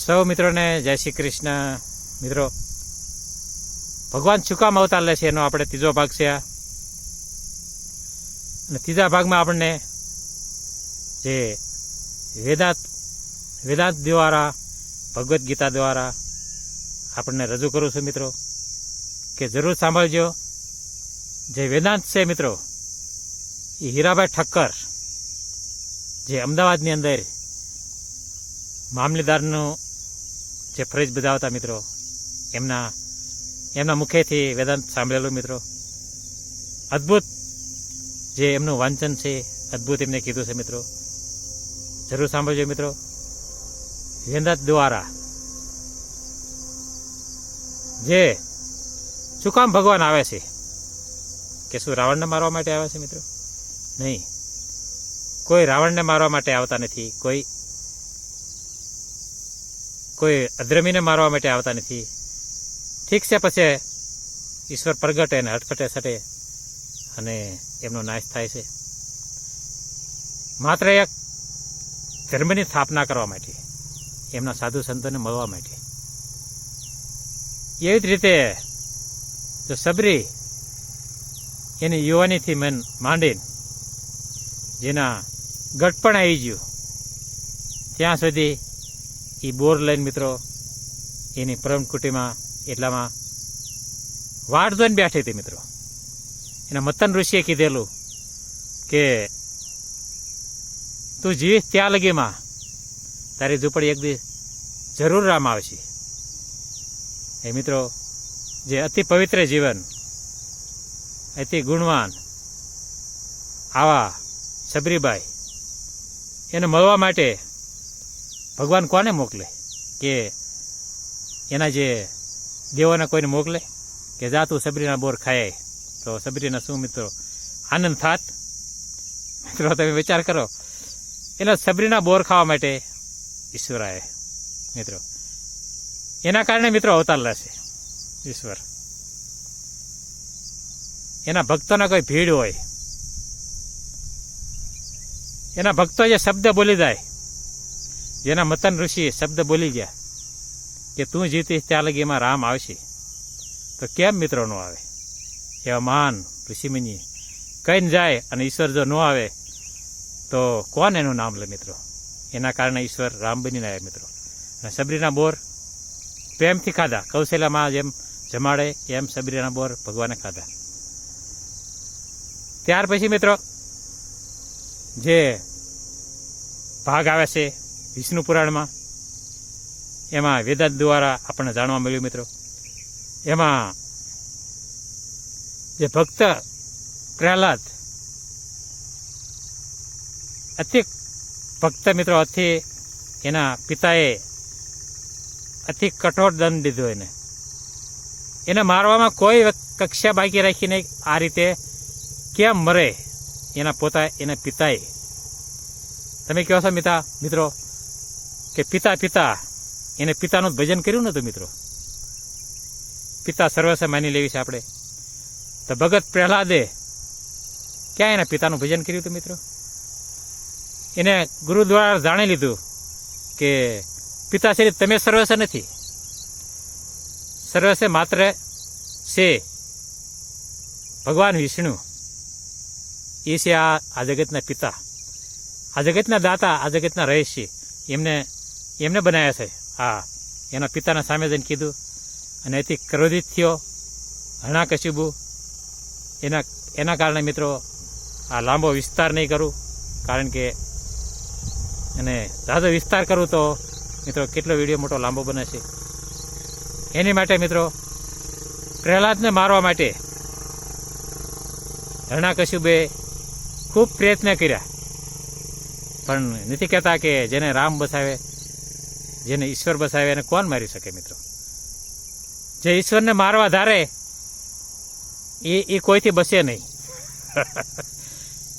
સૌ મિત્રોને જય શ્રી કૃષ્ણ. મિત્રો, ભગવાન શું અવતાર લે છે એનો આપણે ત્રીજો ભાગ છે અને ત્રીજા ભાગમાં આપણને જે વેદાંત વેદાંત દ્વારા, ભગવદ્ ગીતા દ્વારા આપણને રજૂ કરું છું મિત્રો, કે જરૂર સાંભળજો. જે વેદાંત છે મિત્રો, એ હીરાભાઈ ઠક્કર જે અમદાવાદની અંદર મામલેદારનું જે ફરજ બજાવતા મિત્રો. એમના એમના મુખેથી વેદાંત સાંભળેલું મિત્રો. અદ્ભુત જે એમનું વાંચન છે, અદ્ભુત એમને કીધું છે મિત્રો. જરૂર સાંભળજો મિત્રો. વેદાંત દ્વારા. જે શું કામ ભગવાન આવે છે. કે શું, રાવણને મારવા માટે આવે છે મિત્રો? નહીં. કોઈ રાવણને મારવા માટે આવતા નથી. કોઈ કોઈ અદ્રમીને મારવા માટે આવતા નથી. ઠીક છે, પછી ઈશ્વર પ્રગટે અને હટફટે સટે અને એમનો નાશ થાય છે. માત્ર એક ધર્મની સ્થાપના કરવા માટે, એમના સાધુ સંતોને મળવા માટે. એવી જ રીતે જો સબરી એની યુવાનીથી મન માંડીને જેના ગટપણ આવી ગયું, ત્યાં સુધી એ બોર લઈને મિત્રો, એની પરમ કુટીમાં એટલામાં વાટ જોઈને બેઠી હતી મિત્રો. એના મતન ઋષિએ કીધેલું કે, તું જીવીશ ત્યાં લગીમાં તારી ઝૂંપડી એક દિવસ જરૂર રામ આવશે. એ મિત્રો, જે અતિ પવિત્ર જીવન, અતિ ગુણવાન, આવા સબરીબાઈ એને મળવા માટે ભગવાન કોને મોકલે? કે એના જે દેવોને કોઈને મોકલે? કે જા તું સબરીના બોર ખાય તો સબરીના શું મિત્રો? આનંદ થાત? મિત્રો, તમે વિચાર કરો. એના સબરીના બોર ખાવા માટે ઈશ્વર આવે મિત્રો, એના કારણે મિત્રો અવતાર લેશે ઈશ્વર. એના ભક્તોના કોઈ ભીડ હોય. એના ભક્તો જે શબ્દ બોલી જાય જેના મતન ઋષિ શબ્દ બોલી ગયા કે તું જીતીશ ત્યાં લગી એમાં રામ આવશે. તો કેમ મિત્રો ન આવે? એવા મહાન ઋષિમુનિ કહીને જાય અને ઈશ્વર જો ન આવે, તો કોણ એનું નામ લે મિત્રો? એના કારણે ઈશ્વર રામ બનીને આવ્યા મિત્રો. અને સબરીના બોર પ્રેમથી ખાધા. કૌશલ્યામાં જેમ જમાડે એમ સબરીના બોર ભગવાને ખાધા. ત્યાર પછી મિત્રો, જે ભાગ આવે છે વિષ્ણુ પુરાણમાં, એમાં વેદાંત દ્વારા આપણને જાણવા મળ્યું મિત્રો. એમાં જે ભક્ત પ્રહલાદ, અતિ ભક્ત મિત્રો, અતિ એના પિતાએ અતિ કઠોર દંડ દીધો એને. એને મારવામાં કોઈ કક્ષા બાકી રાખીને આ રીતે કેમ મરે એના પોતા, એના પિતાએ. તમે કહો છો મિતા, મિત્રો? કે પિતા પિતા, એને પિતાનું ભજન કર્યું નતું મિત્રો? પિતા સર્વસ્વ માની લેવી છે આપણે. તો ભગત પ્રહલાદે ક્યાં એના પિતાનું ભજન કર્યું હતું મિત્રો? એને ગુરુ જાણી લીધું કે પિતાશ્રી તમે સર્વસ્વ નથી. સર્વસ્વ માત્ર છે ભગવાન વિષ્ણુ. એ છે આ આ જગતના પિતા. આ જગતના દાતા, આ જગતના રહેશે એમને એમને બનાવ્યા છે. હા, એના પિતાના સામે જઈને કીધું, અને એથી ક્રોધિત થયો હણા કશુબુ એના એના કારણે મિત્રો આ લાંબો વિસ્તાર નહીં કરું, કારણ કે અને ઝાઝો વિસ્તાર કરું તો મિત્રો કેટલો વીડિયો મોટો લાંબો બને છે. એની માટે મિત્રો પ્રહલાદને મારવા માટે હરણાકશુબે ખૂબ પ્રયત્ન કર્યા. પણ નથી કહેતા કે જેને રામ બસાવે જેને ઈશ્વર બસાવે એને કોણ મારી શકે મિત્રો? જે ઈશ્વરને મારવા ધારે, એ એ કોઈથી બસે નહીં.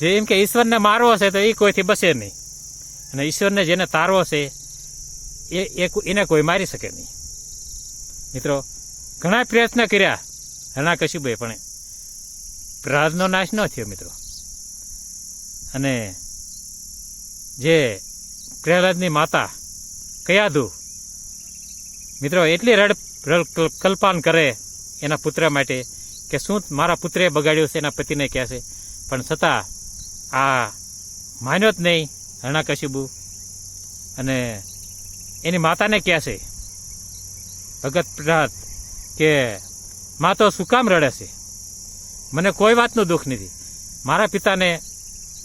જે એમ કે ઈશ્વરને મારવો છે તો એ કોઈથી બસે નહીં. અને ઈશ્વરને જેને તારવો છે એ એને કોઈ મારી શકે નહીં. મિત્રો, ઘણા પ્રયત્ન કર્યા ઘણા કશું બે પણ પ્રહલાદનો નાશ ન થયો મિત્રો. અને જે પ્રહલાદની માતા કયાધુ મિત્રો, એટલી રડ કલ્પાન કરે એના પુત્ર માટે કે શું મારા પુત્રે બગાડ્યું છે એના પતિને કહે છે. પણ છતાં આ માન્યો જ નહીં હરણાકશિબુ અને એની માતાને કહે છે, ભગત પ્રહલાદ, કે મા તો શું કામ રડે છે? મને કોઈ વાતનું દુઃખ નથી. મારા પિતાને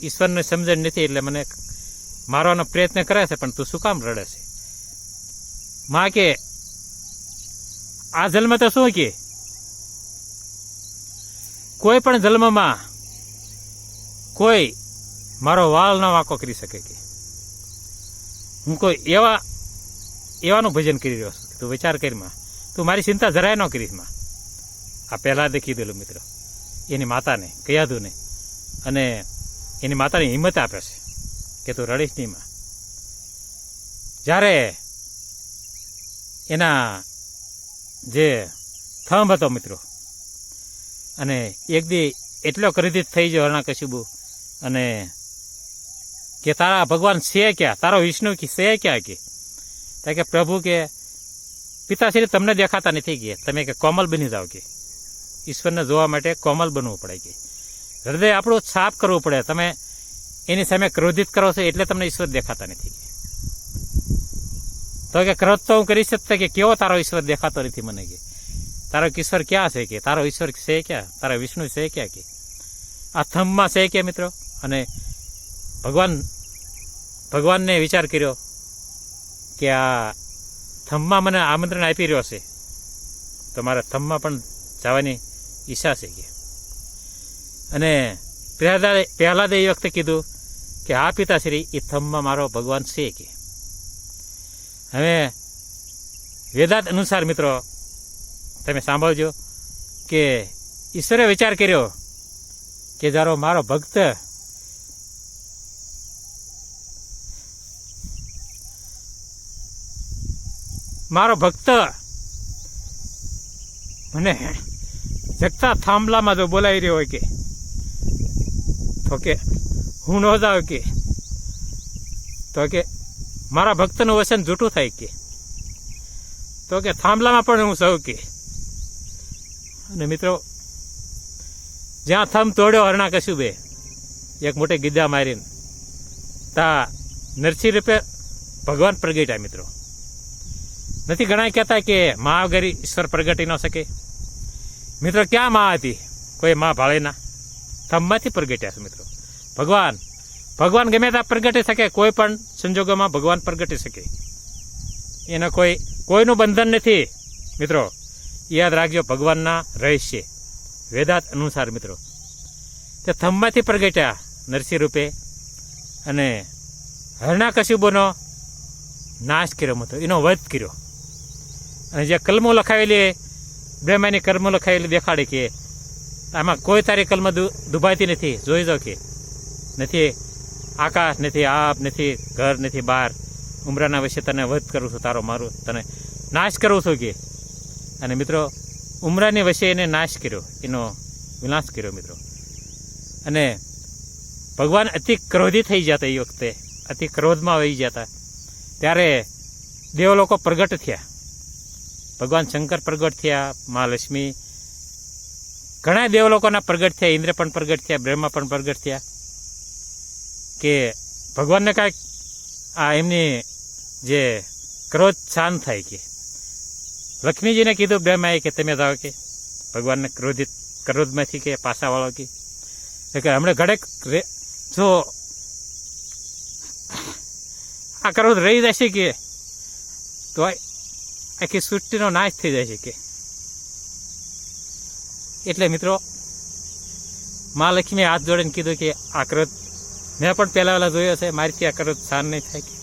ઈશ્વરને સમજણ નથી એટલે મને મારવાનો પ્રયત્ન કરે છે, પણ તું શું કામ રડે છે? માં કે આ જન્મ તો શું કે કોઈ પણ જન્મમાં કોઈ મારો વાળ ન વાંકો કરી શકે કે હું કોઈ એવા એવાનું ભજન કરી રહ્યો છું તું વિચાર કરીમાં તું મારી ચિંતા જરાય ન કરીશમાં આ પહેલાં દેખી કીધેલું મિત્રો એની માતાને કયાધુને અને એની માતાની હિંમત આપે છે કે તું રડીશ નહીં માં જ્યારે એના જે થંભ હતો મિત્રો. અને એક દી એટલો ક્રોધિત થઈ ગયો હરણાકશિબુ અને કે તારા ભગવાન છે ક્યાં? તારો વિષ્ણુ કે છે ક્યાં કે? તો કે પ્રભુ કે, પિતાશ્રી, તમને દેખાતા નથી કે. તમે કે કોમલ બની જાઓ કે. ઈશ્વરને જોવા માટે કોમલ બનવું પડે કે. હૃદય આપણું સાફ કરવું પડે. તમે એની સામે ક્રોધિત કરો છો એટલે તમને ઈશ્વર દેખાતા નથી તો કે ક્રોધ તો હું કરી શકતા કે કેવો તારો ઈશ્વર દેખાતો નથી મને કે તારો ઈશ્વર ક્યાં છે કે તારો ઈશ્વર છે ક્યાં તારા વિષ્ણુ છે ક્યાં કે આ થંભમાં છે કે મિત્રો અને ભગવાન ભગવાનને વિચાર કર્યો કે આ થંભમાં મને આમંત્રણ આપી રહ્યો છે. તો મારા થંભમાં પણ જવાની ઈચ્છા છે કે. અને પ્રહલાદે પ્રહલાદે એ વખતે કીધું કે આ પિતાશ્રી, એ થંભમાં મારો ભગવાન છે કે. હવે વેદાંત અનુસાર મિત્રો, તમે સાંભળજો કે ઈશ્વરે વિચાર કર્યો કે જારો મારો ભક્ત મારો ભક્ત મને જગતા થાંભલામાં જો બોલાવી રહ્યો હોય કે, તો કે હું ન જાઉં કે, તો કે મારા ભક્તનું વચન જૂઠું થાય કે? તો કે થાંભલામાં પણ હું સૌ કે. અને મિત્રો, જ્યાં થંભ તોડ્યો હરણા કશું બે એક મોટી ગીદા મારીને, તા નરસિંહ રૂપે ભગવાન પ્રગટ્યા મિત્રો. નથી ઘણા કહેતા કે મહાવગરી ઈશ્વર પ્રગટી ન શકે. મિત્રો, ક્યાં મા હતી? કોઈ મા ભાળેના? થંભમાંથી પ્રગટ્યા છે મિત્રો. ભગવાન ભગવાન ગમે ત્યાં પ્રગટી શકે, કોઈ પણ સંજોગોમાં ભગવાન પ્રગટી શકે. એનો કોઈ, કોઈનું બંધન નથી. મિત્રો, યાદ રાખજો, ભગવાનના રહસ્ય. વેદાંત અનુસાર મિત્રો, તે થંભમાંથી પ્રગટ્યા નરસિંહ રૂપે અને હરણા કશુબોનો નાશ કર્યો હતો, એનો વધ કર્યો. અને જે કલમો લખાવેલી, બ્રહ્માની કર્મો લખાવેલી દેખાડે કે આમાં કોઈ તારી કલમ દુ- દુભાતી નથી. જોઈ જાઓ કે, નથી આકાશ નથી, આપ નથી, ઘર નથી બહાર ઉમરાના વિશે તને વધ કરું છું, તારો મારું તને નાશ કરું છું કે? અને મિત્રો, ઉમરાની વચ્ચે એને નાશ કર્યો, એનો વિનાશ કર્યો મિત્રો. અને ભગવાન અતિ ક્રોધી થઈ જતા એ વખતે, અતિ ક્રોધમાં વહી જતા. ત્યારે દેવ લોકો પ્રગટ થયા. ભગવાન શંકર પ્રગટ થયા, મા લક્ષ્મી. ઘણા દેવ લોકોના પ્રગટ થયા, ઇન્દ્ર પણ પ્રગટ થયા, બ્રહ્મા પણ પ્રગટ થયા. કે ભગવાનને કાંઈક આ એમની જે ક્રોધ શાંત થાય કે. લક્ષ્મીજીને કીધું બ્રહ્માએ કે તમે જાઓ કે. ભગવાનને ક્રોધિત, ક્રોધમાંથી કે વાળો કે. એટલે હમણાં ઘડેક રે, જો આ ક્રોધ રહી જશે કે, તો આખી સૃષ્ટિનો નાશ થઈ જાય છે કે. એટલે મિત્રો, મા લક્ષ્મીએ હાથ જોડીને કીધું કે આ ક્રોધ મેં પણ પહેલા પહેલા જોયો છે મારીથી આ કરો, સાર નહીં થાય કે.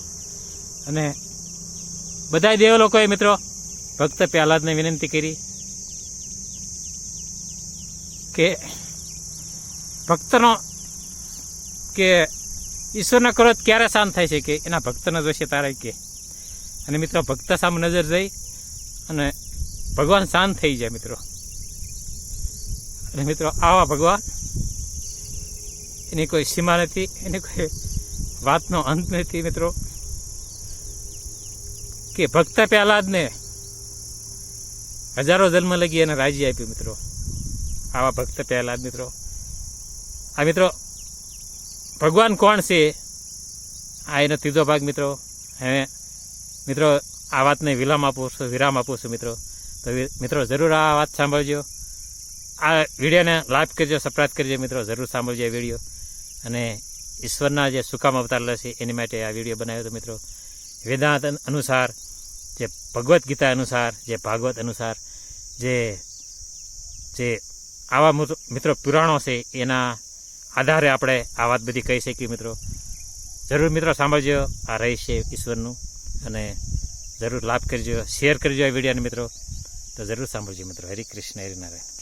અને બધા દેવ લોકોએ મિત્રો, ભક્ત પ્રહલાદને વિનંતી કરી કે ભક્તનો કે ઈશ્વરના ક્રોધ ક્યારે શાંત થાય છે કે એના ભક્તનો જોશે તારે કે. અને મિત્રો, ભક્ત સામે નજર જઈ અને ભગવાન શાંત થઈ જાય મિત્રો. અને મિત્રો, આવા ભગવાન એની કોઈ સીમા નથી, એની કોઈ વાતનો અંત નથી મિત્રો. કે ભક્ત પ્રહલાદને હજારો જન્મ લગી એને રાજી આપ્યું મિત્રો. આવા ભક્ત પહેલાદ મિત્રો. આ મિત્રો, ભગવાન કોણ છે? આ એનો ત્રીજો ભાગ મિત્રો. હવે મિત્રો, આ વાતને વિરામ આપું છું, વિરામ આપું છું મિત્રો. તો મિત્રો, જરૂર આ વાત સાંભળજો. આ વિડીયોને લાઈક કરજો સબસ્ક્રાઈબ કરજો મિત્રો. જરૂર સાંભળજો આ વીડિયો. અને ઈશ્વરના જે સુકામ લે છે, એની માટે આ વીડિયો બનાવ્યો હતો મિત્રો. વેદાંત અનુસાર, જે ભગવદ્ ગીતા અનુસાર, જે ભાગવત અનુસાર, જે જે આવા મુત- મિત્રો પુરાણો છે, એના આધારે આપણે આ વાત બધી કહી શકીએ મિત્રો. જરૂર મિત્રો સાંભળજો, આ રહસ્ય ઈશ્વરનું. અને જરૂર લાભ કરજો, શેર કરજો આ વિડીયોને મિત્રો. તો જરૂર સાંભળજો મિત્રો. હરે કૃષ્ણ હરિનારાયણ